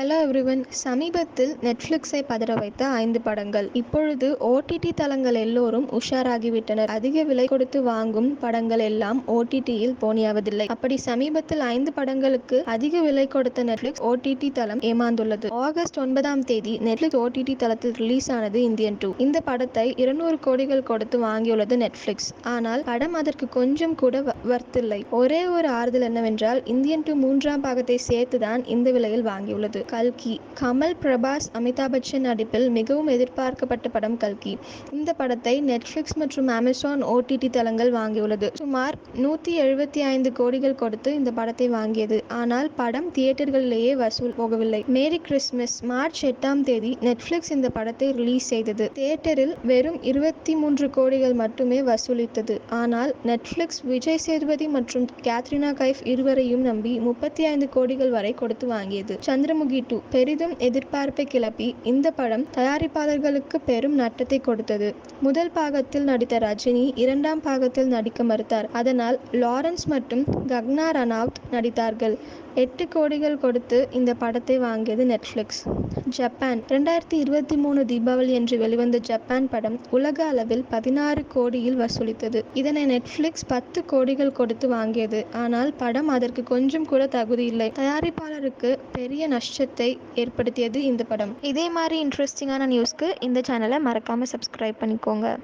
Hello everyone சமீபத்தில் நெட்ஃப்ளிக்ஸை பதற வைத்த ஐந்து படங்கள். இப்பொழுது ஓடிடி தளங்கள் எல்லோரும் உஷாராகிவிட்டனர். அதிக விலை கொடுத்து வாங்கும் படங்கள் எல்லாம் ஓடிடியில் போனியாவதில்லை. அப்படி சமீபத்தில் ஐந்து படங்களுக்கு அதிக விலை கொடுத்த நெட்ஃப்ளிக்ஸ் ஓடிடி தளம் ஏமாந்துள்ளது. ஆகஸ்ட் ஒன்பதாம் தேதி நெட்ஃப்ளிக்ஸ் ஓடிடி தளத்தில் ரிலீஸ் ஆனது இந்தியன் டூ. இந்த படத்தை இருநூறு கோடிகள் கொடுத்து வாங்கியுள்ளது நெட்ஃப்ளிக்ஸ். ஆனால் படம் அதற்கு கொஞ்சம் கூட வ- வர்த்தில்லை. ஒரே ஒரு ஆறுதல் என்னவென்றால் இந்தியன் டூ மூன்றாம் பாகத்தை சேர்த்துதான் இந்த விலையில் வாங்கியுள்ளது. கல்கி. கமல் பிரபாஸ் அமிதாப் பச்சன் நடிப்பில் மிகவும் எதிர்பார்க்கப்பட்ட படம் கல்கி. இந்த படத்தை நெட்ஃப்ளிக்ஸ் மற்றும் அமேசான் ஓடிடி தளங்கள் வாங்கியுள்ளது. சுமார் நூற்றி எழுபத்தி ஐந்து கோடிகள் கொடுத்து இந்த படத்தை வாங்கியது. ஆனால் படம் தியேட்டர்களிலேயே வசூல் போகவில்லை. மேரி கிறிஸ்மஸ் மார்ச் எட்டாம் தேதி நெட்ஃப்ளிக்ஸ் இந்த படத்தை ரிலீஸ் செய்தது. தியேட்டரில் வெறும் இருபத்தி மூன்று கோடிகள் மட்டுமே வசூலித்தது. ஆனால் நெட்ஃப்ளிக்ஸ் விஜய் சேதுபதி மற்றும் கேத்ரினா கைஃப் இருவரையும் நம்பி முப்பத்தி ஐந்து கோடிகள் வரை கொடுத்து வாங்கியது. சந்திரமுகி டூ பெரிதும் எதிர்பார்ப்பை கிளப்பி இந்த படம் தயாரிப்பாளர்களுக்கு பெரும் நட்டத்தை கொடுத்தது. முதல் பாகத்தில் நடித்த ரஜினி இரண்டாம் பாகத்தில் நடிக்க மறுத்தார். அதனால் லாரன்ஸ் மற்றும் கக்னா ரனாவ்த் நடித்தார்கள். எட்டு கோடிகள் கொடுத்து இந்த படத்தை வாங்கியது நெட்ஃப்ளிக்ஸ். ஜப்பான். ரெண்டாயிரத்தி இருபத்தி மூணு தீபாவளி என்று வெளிவந்த ஜப்பான் படம் உலக அளவில் பதினாறு கோடியில் வசூலித்தது. இதனை நெட்ஃப்ளிக்ஸ் பத்து கோடிகள் கொடுத்து வாங்கியது. ஆனால் படம் அதற்கு கொஞ்சம் கூட தகுதி இல்லை. தயாரிப்பாளருக்கு பெரிய நஷ்டத்தை ஏற்படுத்தியது இந்த படம். இதே மாதிரி இன்ட்ரெஸ்டிங்கான நியூஸ்க்கு இந்த சேனலை மறக்காமல் சப்ஸ்கிரைப் பண்ணிக்கோங்க.